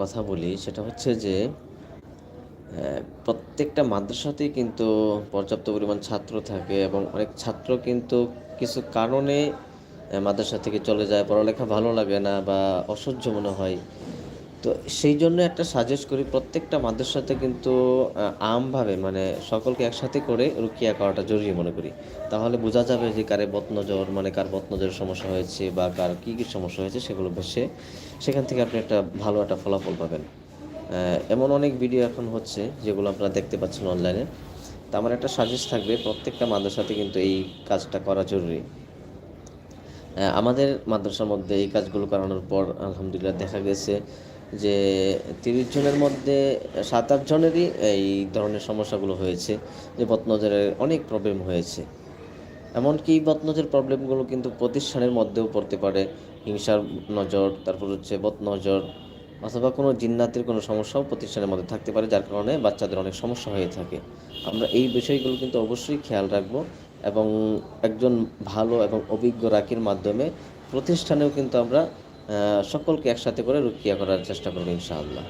কথা বলি, সেটা হচ্ছে যে প্রত্যেকটা মাদ্রাসাতেই কিন্তু পর্যাপ্ত পরিমাণ ছাত্র থাকে এবং অনেক ছাত্র কিন্তু কিছু কারণে মাদ্রাসা থেকে চলে যায়, পড়ালেখা ভালো লাগে না বা অসহ্য মনে হয়। তো সেই জন্য একটা সাজেস্ট করি, প্রত্যেকটা মাদ্রাসাতে কিন্তু আমভাবে মানে সকলকে একসাথে করে রুকিয়া করাটা জরুরি মনে করি। তাহলে বোঝা যাবে যে কারে বদনজর মানে কার বদনজরের সমস্যা হয়েছে বা কার কী কী সমস্যা হয়েছে সেগুলো ভেসে সেখান থেকে আপনি একটা ভালো একটা ফলাফল পাবেন। এমন অনেক ভিডিও এখন হচ্ছে যেগুলো আপনারা দেখতে পাচ্ছেন অনলাইনে তা আমার একটা সাজেস্ট থাকবে, প্রত্যেকটা মাদ্রাসাতে কিন্তু এই কাজটা করা জরুরি। আমাদের মাদ্রাসার মধ্যে এই কাজগুলো করানোর পর আলহামদুলিল্লাহ দেখা গেছে যে তিরিশ জনের মধ্যে সাত, আট জনেরই এই ধরনের সমস্যাগুলো হয়েছে, যে বদনজরের অনেক প্রবলেম হয়েছে। এমনকি বদনজর প্রবলেমগুলো কিন্তু প্রতিষ্ঠানের মধ্যেও পড়তে পারে। হিংসার নজর, তারপর হচ্ছে বদনজর অথবা কোনো জিন্নাতের কোনো সমস্যাও প্রতিষ্ঠানের মধ্যে থাকতে পারে, যার কারণে বাচ্চাদের অনেক সমস্যা হয়ে থাকে। আমরা এই বিষয়গুলো কিন্তু অবশ্যই খেয়াল রাখব। এবং একজন ভালো এবং অভিজ্ঞ রাখির মাধ্যমে প্রতিষ্ঠানেও কিন্তু আমরা সকলকে একসাথে করে রুকিয়া করার চেষ্টা করব ইনশাআল্লাহ।